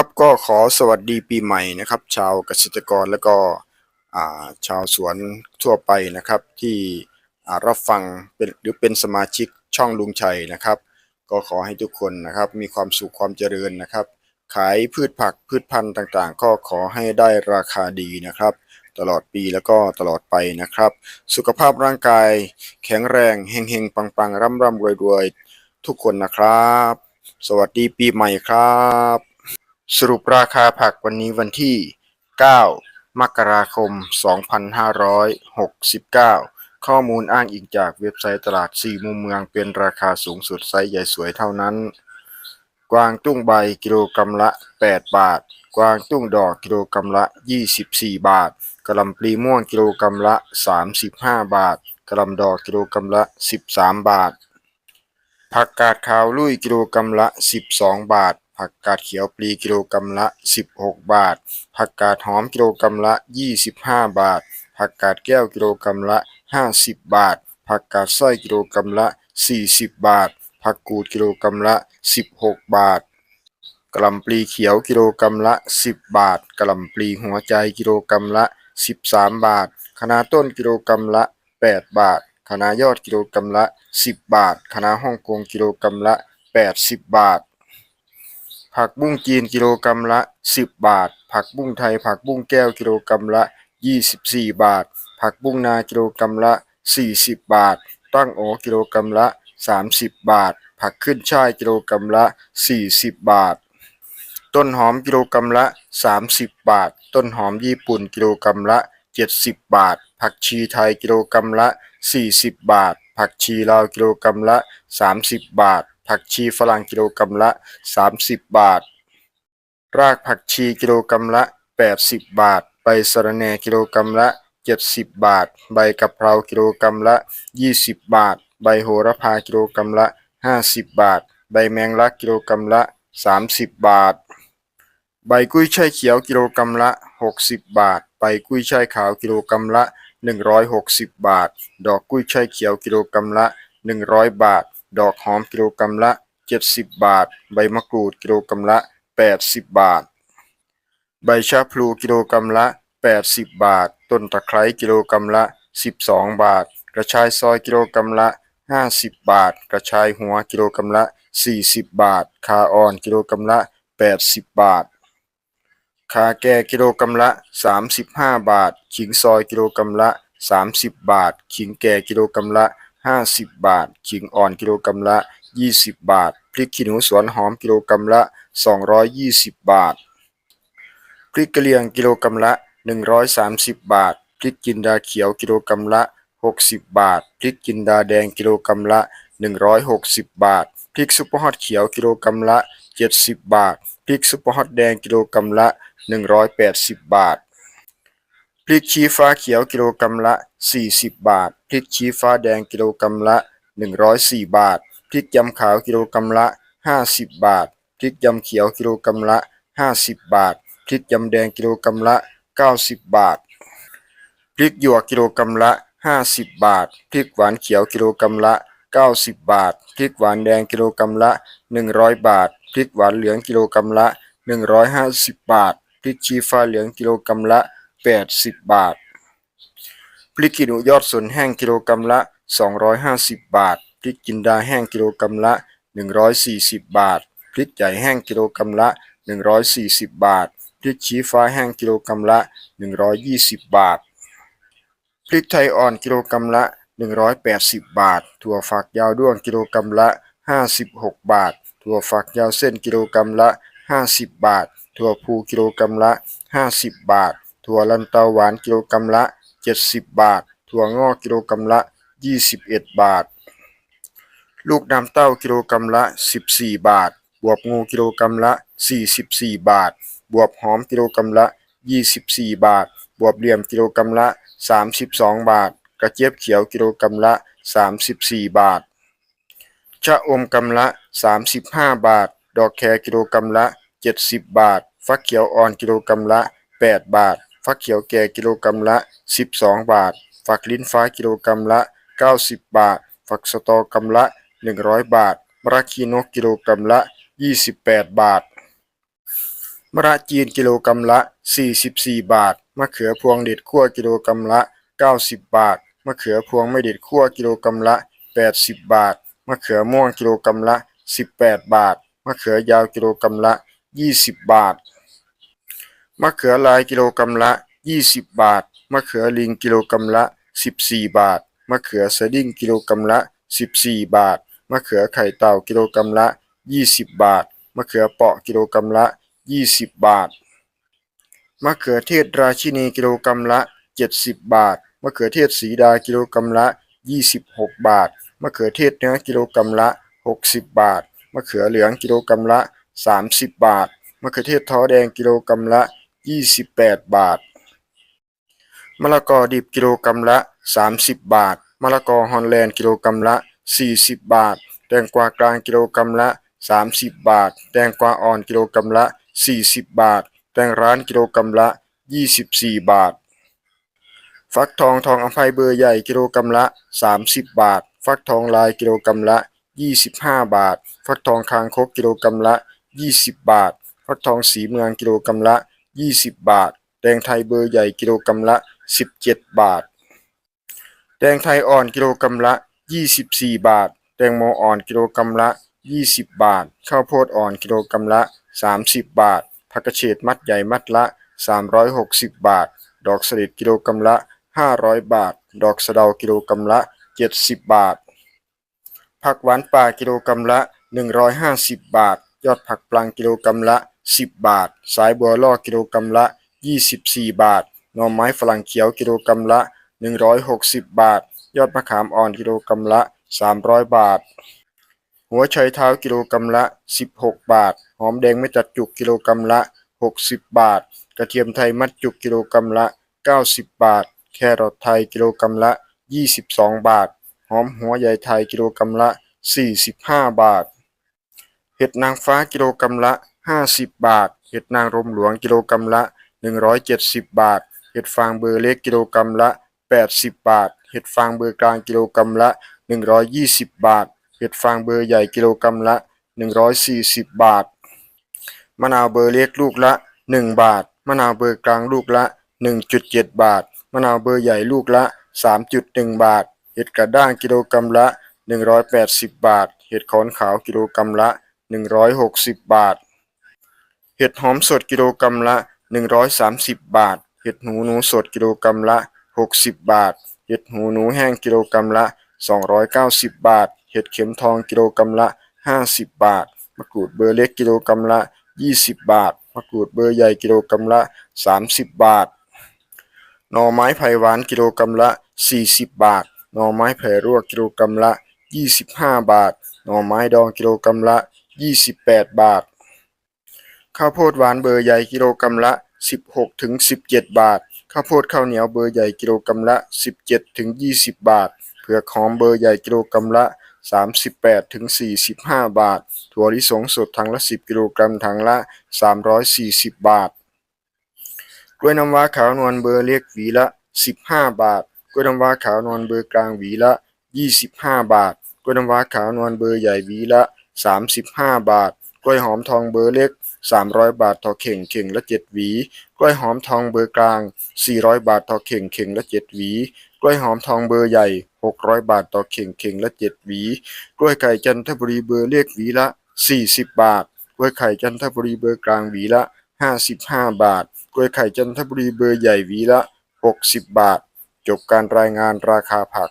ครับก็ขอสวัสดีปีใหม่นะครับ ชาวเกษตรกรและก็ชาวสวนทั่วไปนะครับ ที่รับฟังเป็นหรือเป็นสมาชิกช่องลุงชัยนะครับ ก็ขอให้ทุกคนนะครับมีความสุขความเจริญนะครับ ขายพืชผักพืชพันธุ์ต่างๆ ก็ขอให้ได้ราคาดีนะครับ ตลอดปีแล้วก็ตลอดไปนะครับ สุขภาพร่างกาย แข็งแรงเฮงๆปังๆร่ำร่ำรวยๆทุกคนนะครับ สวัสดีปีใหม่ครับ สรุปราคาผักวันนี้วันที่ 9 มกราคม 2569 ข้อมูลอ้างอิงจากเว็บไซต์ตลาดสี่มุมเมืองเป็นราคาสูงสุดไซส์ใหญ่สวยเท่านั้น กวางตุ้งใบกิโลกรัมละ 8 บาท กวางตุ้งดอกกิโลกรัมละ 24 บาทกระลำปลีม่วงกิโลกรัมละ 35 บาทกระลำดอกกิโลกรัมละ 13 บาท ผักกาดขาวลุยกิโลกรัมละ 12 บาท ผักกาดเขียวปลีกิโลกรัมละ 16 บาท ผักกาดหอมกิโลกรัมละ 25 บาท ผักกาดแก้วกิโลกรัมละ 50 บาท ผักกาดไส้กิโลกรัมละ 40 บาท ผักกูดกิโลกรัมละ 16 บาทกะหล่ำปลีเขียวกิโลกรัมละ 10 บาทกะหล่ำปลีหัวใจกิโลกรัมละ 13 บาทคะน้าต้นกิโลกรัมละ 8 บาทคะน้ายอดกิโลกรัมละ 10 บาทคะน้าฮ่องกงกิโลกรัมละ 80 บาท ผักบุ้งจีนกิโลกรัมละ 10 บาท ผักบุ้งไทย ผักบุ้งแก้วกิโลกรัมละ 24 บาท ผักบุ้งนากิโลกรัมละ 40 บาท ตั้งโอกิโลกรัมละ 30 บาท ผักขึ้นช่ายกิโลกรัมละ 40 บาท ต้นหอมกิโลกรัมละ 30 บาท ต้นหอมญี่ปุ่นกิโลกรัมละ 70 บาท ผักชีไทยกิโลกรัมละ 40 บาท ผักชีลาวกิโลกรัมละ 30 บาท ผักชีฝรั่งกิโลกรัมละ 30 บาท รากผักชีกิโลกรัมละ 80 บาท ใบสะระแหน่กิโลกรัมละ 70 บาท ใบกะเพรากิโลกรัมละ 20 บาท ใบโหระพากิโลกรัมละ 50 บาท ใบแมงลักกิโลกรัมละ 30 บาท ใบกุ้ยช่ายเขียวกิโลกรัมละ 60 บาท ใบกุ้ยช่ายขาวกิโลกรัมละ 160 บาท ดอกกุ้ยช่ายเขียวกิโลกรัมละ 100 บาท ดอกหอมกิโลกรัมละ 70 บาท ใบมะกรูดกิโลกรัมละ 80 บาท ใบชะพลูกิโลกรัมละ 80 บาท ต้นตะไคร้กิโลกรัมละ 12 บาท กระชายซอยกิโลกรัมละ 50 บาท กระชายหัวกิโลกรัมละ 40 บาท คาอ่อนกิโลกรัมละ 80 บาทขาแก่กิโลกรัมละ 35 บาท ขิงซอยกิโลกรัมละ 30 บาท ขิงแก่กิโลกรัมละ 50 บาท ขิงอ่อนกิโลกรัมละ 20 บาท พริกขี้หนูสวนหอมกิโลกรัมละ 220 บาท พริกกะเหรี่ยงกิโลกรัมละ 130 บาท พริกจินดาเขียวกิโลกรัมละ 60 บาท พริกจินดาแดงกิโลกรัมละ 160 บาท พริกซุปเปอร์ฮอตเขียวกิโลกรัมละ 70 บาท พริกซุปเปอร์ฮอตแดงกิโลกรัมละ 180 บาท พริกชี้ฟ้าเขียวกิโลกรัมละ 40 บาท พริกชี้ฟ้าแดงกิโลกรัมละ 104 บาท พริกยำขาวกิโลกรัมละ 50 บาท พริกยำเขียวกิโลกรัมละ 50 บาท พริกยำแดงกิโลกรัมละ 90 บาท พริกหยวกกิโลกรัมละ 50 บาท พริกหวานเขียวกิโลกรัมละ 90 บาท พริกหวานแดงกิโลกรัมละ 100 บาท พริกหวานเหลืองกิโลกรัมละ 150 บาท พริกชี้ฟ้าเหลืองกิโลกรัมละ 80 บาท พริกขี้หนูยอดสนแห้งกิโลกรัมละ 250 บาท พริกจินดาแห้งกิโลกรัมละ 140 บาท พริกใหญ่แห้งกิโลกรัมละ 140 บาท พริกชี้ฟ้าแห้งกิโลกรัมละ 120 บาท พริกไทยอ่อนกิโลกรัมละ 180 บาท ถั่วฝักยาวด้วงกิโลกรัมละ 56 บาท ถั่วฝักยาวเส้นกิโลกรัมละ 50 บาท ถั่วพูกิโลกรัมละ 50 บาท ถั่วลันเตาหวานกิโลกรัมละ 70 บาท ถั่วงอกกิโลกรัมละ 21 บาท ลูกดำเต้ากิโลกรัมละ 14 บาท บวบงูกิโลกรัมละ 44 บาท บวบหอมกิโลกรัมละ 24 บาท บวบเหลี่ยมกิโลกรัมละ 32 บาท กระเจี๊ยบเขียวกิโลกรัมละ 34 บาท ชะอมกำละ 35 บาท ดอกแครกิโลกรัมละ 70 บาท ฟักเขียวอ่อนกิโลกรัมละ 8 บาท ฟักเขียวแก่กิโลกรัมละ 12 บาท ฝักลิ้นฟ้ากิโลกรัมละ 90 บาท ฝักสตอกรัมละ 100 บาท มะระขีนกกิโลกรัมละ 28 บาท มะระจีนกิโลกรัมละ 44 บาท มะเขือพวงเด็ดขั่วกิโลกรัมละ 90 บาท มะเขือพวงไม่เด็ดขั่วกิโลกรัมละ 80 บาท มะเขือม่วงกิโลกรัมละ 18 บาท มะเขือยาวกิโลกรัมละ 20 บาท มะเขือลายกิโลกรัมละ 20 บาท มะเขือลิงกิโลกรัมละ 14 บาท มะเขือสดิ้งกิโลกรัมละ 14 บาท มะเขือไข่เต่ากิโลกรัมละ 20 บาท มะเขือเปาะกิโลกรัมละ 20 บาท มะเขือเทศราชินีกิโลกรัมละ 70 บาท มะเขือเทศสีดากิโลกรัมละ 26 บาท มะเขือเทศเนื้อกิโลกรัมละ 60 บาท มะเขือเหลืองกิโลกรัมละ 30 บาท มะเขือเทศท้อแดงกิโลกรัมละ 28 บาท มะละกอดิบกิโลกรัมละ 30 บาท มะละกอฮอลแลนด์กิโลกรัมละ 40 บาท แตงกวากลางกิโลกรัมละ 30 บาท แตงกวาอ่อนกิโลกรัมละ 40 บาท แตงร้านกิโลกรัมละ 24 บาท ฟักทองทองอภัยเบอร์ใหญ่กิโลกรัมละ 30 บาท ฟักทองลายกิโลกรัมละ 25 บาท ฟักทองคางคกกิโลกรัมละ 20 บาท ฟักทองสีเมืองกิโลกรัมละ 20 บาท แตงไทยเบอร์ใหญ่กิโลกรัมละ 17 บาท แตงไทยอ่อนกิโลกรัมละ 24 บาท แตงโมอ่อนกิโลกรัมละ 20 บาท ข้าวโพดอ่อนกิโลกรัมละ 30 บาท ผักกระเฉดมัดใหญ่มัดละ 360 บาท ดอกสลิดกิโลกรัมละ 500 บาท ดอกสะเดากิโลกรัมละ 70 บาท ผักหวานป่ากิโลกรัมละ 150 บาท ยอดผักปลังกิโลกรัมละ 10 บาท สายบัวล่อกิโลกรัมละ 24 บาท หน่อไม้ฝรั่งเขียวกิโลกรัมละ 160 บาท ยอดมะขามอ่อนกิโลกรัมละ 300 บาท หัวไชเท้ากิโลกรัมละ 16 บาท หอมแดงไม่จัดจุกกิโลกรัมละ 60 บาท กระเทียมไทยมัดจุกกิโลกรัมละ 90 บาท แครอทไทยกิโลกรัมละ 22 บาท หอมหัวใหญ่ไทยกิโลกรัมละ 45 บาท เห็ดนางฟ้ากิโลกรัมละ 50 บาท เห็ดนางรมหลวงกิโลกรัมละ 170 บาท เห็ดฟางเบอร์เล็กกิโลกรัมละ 80 บาท เห็ดฟางเบอร์กลางกิโลกรัมละ 120 บาท เห็ดฟางเบอร์ใหญ่กิโลกรัมละ 140 บาท มะนาวเบอร์เล็กลูกละ 1 บาท มะนาวเบอร์กลางลูกละ 1.7 บาท มะนาวเบอร์ใหญ่ลูกละ 3.1 บาท เห็ดกระด้างกิโลกรัมละ 180 บาท เห็ดขอนขาวกิโลกรัมละ 160 บาท เห็ดหอมสดกิโลกรัมละ 130 บาท เห็ดหูหนูสดกิโลกรัมละ 60 บาท เห็ดหูหนูแห้งกิโลกรัมละ 290 บาท เห็ดเข็มทองกิโลกรัมละ 50 บาท มะกรูดเบอร์เล็กกิโลกรัมละ 20 บาท มะกรูดเบอร์ใหญ่กิโลกรัมละ 30 บาท หน่อไม้ไผ่หวานกิโลกรัมละ 40 บาท หน่อไม้ไผ่รวกกิโลกรัมละ 25 บาท หน่อไม้ดองกิโลกรัมละ 28 บาท ข้าวโพดหวานเบอร์ใหญ่กิโลกรัมละ 16ถึง17 บาท ข้าวโพดข้าวเหนียวเบอร์ใหญ่กิโลกรัมละ 17ถึง20 บาท เผือกหอมเบอร์ใหญ่กิโลกรัมละ 38ถึง45 บาท ถั่วลิสงสดถังละ 10 กิโลกรัมถังละ 340 บาท กล้วยน้ำว้าขาวนวลเบอร์เล็กหวีละ 15 บาท กล้วยน้ำว้าขาวนวลเบอร์กลางหวีละ 25 บาท กล้วยน้ำว้าขาวนวลเบอร์ใหญ่หวีละ 35 บาท กล้วยหอมทองเบอร์เล็ก 300 บาทต่อเข่งเข่งละ 7 หวี กล้วยหอมทองเบอร์กลาง 400 บาทต่อเข่งเข่งละ 7 หวี กล้วยหอมทองเบอร์ใหญ่ 600 บาทต่อเข่งเข่งละ 7 หวี กล้วยไข่จันทบุรีเบอร์เล็กหวีละ 40 บาท กล้วยไข่จันทบุรีเบอร์กลางหวีละ 55 บาท กล้วยไข่จันทบุรีเบอร์ใหญ่หวีละ 60 บาท จบการรายงานราคาผัก